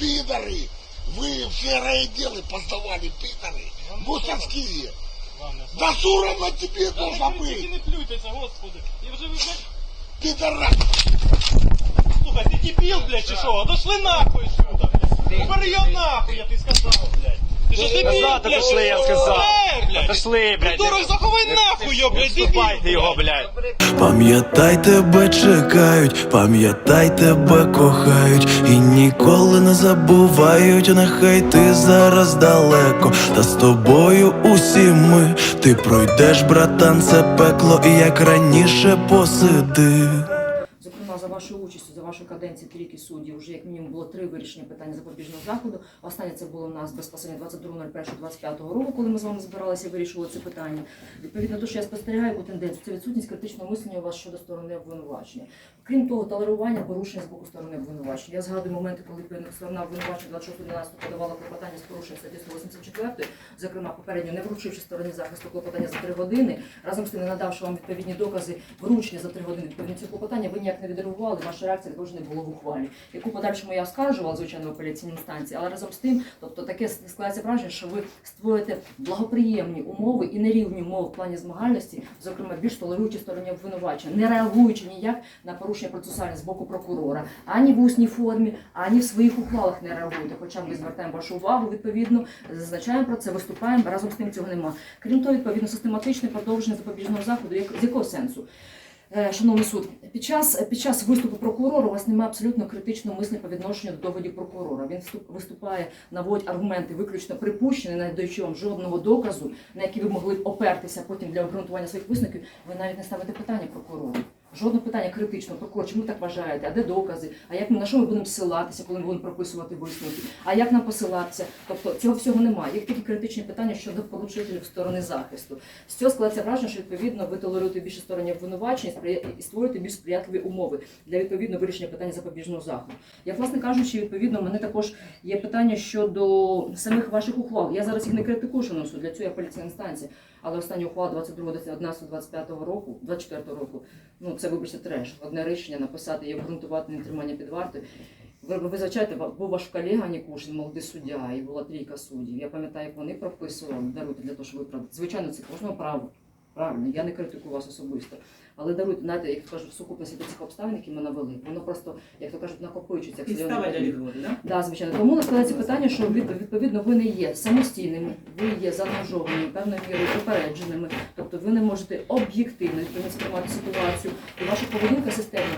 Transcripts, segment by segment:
пидоры! Вы все райотделы поздавали, пидоры! Мусорские! Да сурано тебе должно Тільки быть! не плюйтеся, господи. І вже ви, блядь, Пидорас! слухай, ти дебіл, блядь, чи що? Дошли нахуй сюди, блядь. Убери його нахуй, я тобі сказав, Назад отошли, я сказав. Блядь. Отошли, блядь. Придурок, заховай нахуй його, блядь, Вступайте його, блядь. Пам'ятай, тебе чекають, пам'ятай, тебе кохають і ніколи не забувають, нехай ти зараз далеко, та з тобою усі ми. Ти пройдеш, братан, це пекло, і як раніше посиди. Зокрема, за вашою участю, за вашою каденцією трійки суддів, вже як мінімум було три вирішення питання запобіжного заходу. Останнє це було у нас безпосередньо 22.01.25 року, коли ми з вами збиралися і вирішували це питання. Відповідно до що я спостерігаю яку тенденцію, це відсутність критичного мислення у вас щодо сторони обвинувачення. Крім того, толерування порушень з боку сторони обвинувачення. Я згадую моменти, коли сторона обвинувачення 26.11 подавала клопотання з порушенням статті 184, зокрема попередньо не вручивши стороні захисту клопотання за три години, разом з тим не надавши вам відповідні докази вручення за три години відповідно цього клопотання, ви ніяк не відреагували, ваша реакція також не було в ухвалі, яку подальшому я оскаржувала, звичайно, в апеляційній інстанції, але разом з тим, тобто таке складається враження, що ви створюєте благоприємні умови і нерівні умови в плані змагальності, зокрема більш толеруючі стороні обвинувачення, не реагуючи ніяк на порушення процесуальне з боку прокурора, ані в усній формі, ані в своїх ухвалах не реагуєте. Хоча ми звертаємо вашу увагу, відповідно, зазначаємо про це, виступаємо, разом з тим цього нема. Крім того, відповідно, систематичне продовження запобіжного заходу, як- з якого сенсу? Е, Шановний суд, під час, під час виступу прокурора у вас немає абсолютно критичного мислення по відношенню до доводів прокурора. Він виступає, наводить аргументи виключно припущені, не даючи вам жодного доказу, на які ви могли б опертися потім для обґрунтування своїх висновків. Ви навіть не ставите питання прокурору. Жодного питання критичного прокурор, чому так вважаєте? А де докази? А як ми на що ми будемо ссилатися, коли ми будемо прописувати висновки? А як нам посилатися? Тобто цього всього немає. Є тільки критичні питання щодо поручителів сторони захисту. З цього складається враження, що відповідно ви толеруєте більше стороні обвинувачення і створюєте більш сприятливі умови для відповідно вирішення питання запобіжного заходу. Я власне кажучи, відповідно, мене також є питання щодо самих ваших ухвал. Я зараз їх не критикую, шановний суд, для цього я поліційна інстанція. Але остання ухвала 22.11.25 року, 24 року, ну це вибачте треш. Одне рішення написати і обґрунтувати нетримання під вартою. Ви, ви звичайте, був ваш колега Нікушин, молодий суддя, і була трійка суддів. Я пам'ятаю, як вони прописували, даруйте для того, щоб виправдати. Звичайно, це кожного право. Правильно, я не критикую вас особисто. Але даруйте, знаєте, як то кажуть, в сукупності до цих обставин, які ми навели, воно просто, як то кажуть, накопичується. Підстава для відводу, да? Да, звичайно. Тому складається питання, що відповідно ви не є самостійними, ви є заангажованими, певною мірою попередженими. Тобто ви не можете об'єктивно сприймати ситуацію. І ваша поведінка системна,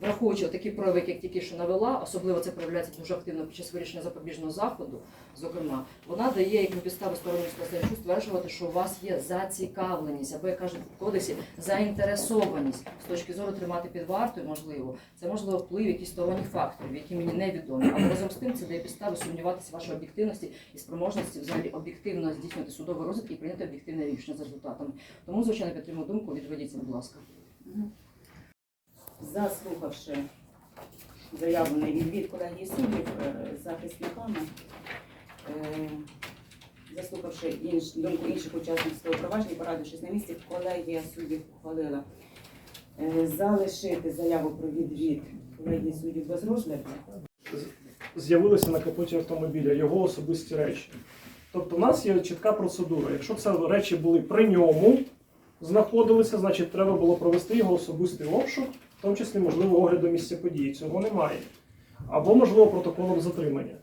враховуючи такі прояви, як тільки що навела, особливо це проявляється дуже активно під час вирішення запобіжного заходу, зокрема, вона дає як підстави сторони спостерігачу стверджувати, що у вас є зацікавленість, або як кажуть в кодексі, заінтересованість з точки зору тримати під вартою, можливо, це можливо вплив якісь сторонніх факторів, які мені невідомі. Але разом з тим це дає підстави сумніватися в вашій об'єктивності і спроможності взагалі об'єктивно здійснювати судовий розвиток і прийняти об'єктивне рішення за результатами. Тому, звичайно, підтримую думку, відведіться, будь ласка. Заслухавши заявлений відвід колегії суддів е, захисниками, е, заслухавши інш, думку інших учасників свого провадження, порадившись на місці, колегія суддів ухвалила е, залишити заяву про відвід колегії суддів без розгляду. з'явилися на капоті автомобіля, його особисті речі. Тобто, у нас є чітка процедура. Якщо це речі були при ньому, знаходилися, значить треба було провести його особистий обшук, в тому числі, можливо, огляду місця події. Цього немає. Або, можливо, протоколом затримання.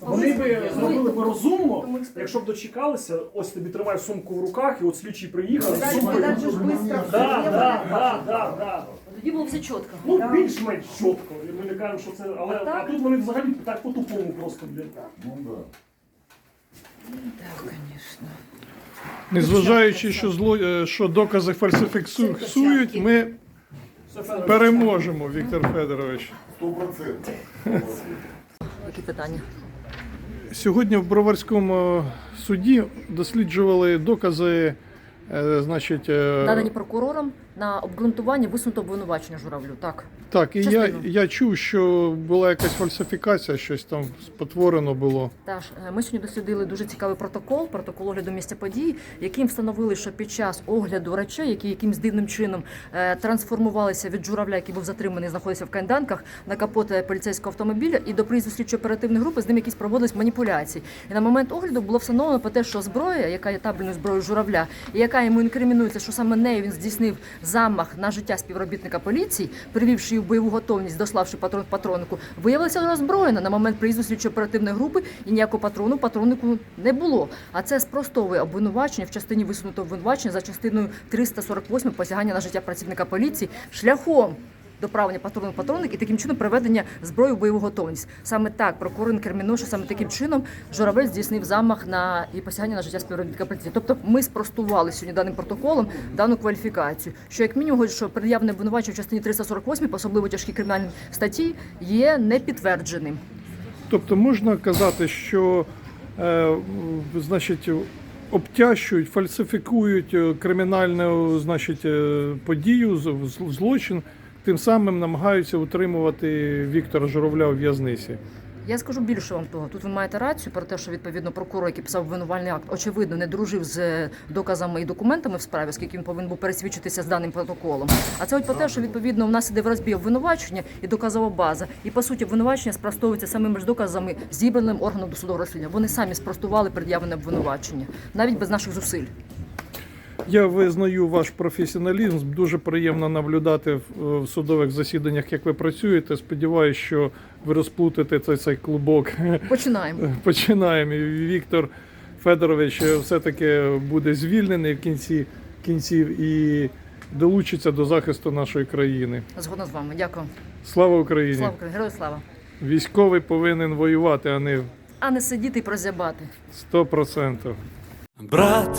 Вони би зробили би розумно, якщо б дочекалися, ось тобі тримай сумку в руках, і от слідчий приїхав. з сумкою. Да, да, да, да, да. Тоді було все чітко. Ну, більш-менш чітко. І Ми не кажемо, що це. Але а тут вони взагалі так по-тупому просто, блін. Незважаючи, що зло е, що докази фальсифікують, ми переможемо, Віктор Федорович. Які питання? Сьогодні в Броварському суді досліджували докази, е, значить, е, Надані прокурором на обґрунтування висунуто обвинувачення журавлю. Так. Так, і я, Частину. я чув, що була якась фальсифікація, щось там спотворено було. Тож е, ми сьогодні дослідили дуже цікавий протокол, протокол огляду місця події, яким встановили, що під час огляду речей, які якимсь дивним чином е, трансформувалися від журавля, який був затриманий, знаходився в кайданках на капот е, поліцейського автомобіля, і до приїзду слідчої оперативної групи з ним якісь проводились маніпуляції. І на момент огляду було встановлено про те, що зброя, яка є табельною зброєю журавля, і яка йому інкримінується, що саме нею він здійснив замах на життя співробітника поліції, привівши її в бойову готовність, дославши патрон патроннику, виявилася роззброєна на момент приїзду слідчої оперативної групи і ніякого патрону патроннику не було. А це спростовує обвинувачення в частині висунутого обвинувачення за частиною 348 посягання на життя працівника поліції шляхом. Доправлення патрону патронник і таким чином приведення зброї в бойову готовність. Саме так прокурор інкримінує, що саме таким чином журавель здійснив замах на і посягання на життя співробітника поліції. Тобто ми спростували сьогодні даним протоколом дану кваліфікацію. Що як мінімум, що пред'явне обвинувачення в частині 348, по особливо тяжкі кримінальні статті, є непідтвердженим. Тобто можна казати, що е, значить, обтяжують, фальсифікують е, кримінальну значить, е, подію, злочин, тим самим намагаються утримувати Віктора Журавля у в'язниці. Я скажу більше вам того. Тут ви маєте рацію про те, що відповідно прокурор, який писав обвинувальний акт, очевидно, не дружив з е, доказами і документами в справі, оскільки він повинен був пересвідчитися з даним протоколом. А це от про те, що відповідно у нас іде в розбій обвинувачення і доказова база. І по суті обвинувачення спростовується самими ж доказами, зібраним органом досудового розслідування. Вони самі спростували пред'явлене обвинувачення, навіть без наших зусиль. Я визнаю ваш професіоналізм. Дуже приємно наблюдати в, судових засіданнях, як ви працюєте. Сподіваюся, що ви розплутаєте цей, цей клубок. Починаємо. Починаємо. І Віктор Федорович все-таки буде звільнений в кінці кінців і долучиться до захисту нашої країни. Згодна з вами. Дякую. Слава Україні! Слава Україні! Герою слава! Військовий повинен воювати, а не А не сидіти і прозябати. 100%. Брат,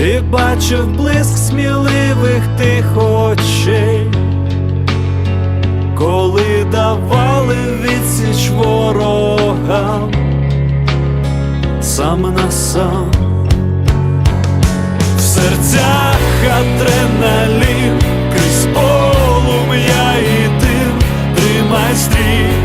і бачив блиск сміливих тих очей, коли давали відсіч ворогам сам на сам. В серцях адреналін, крізь полум'я і дим, тримай стрій,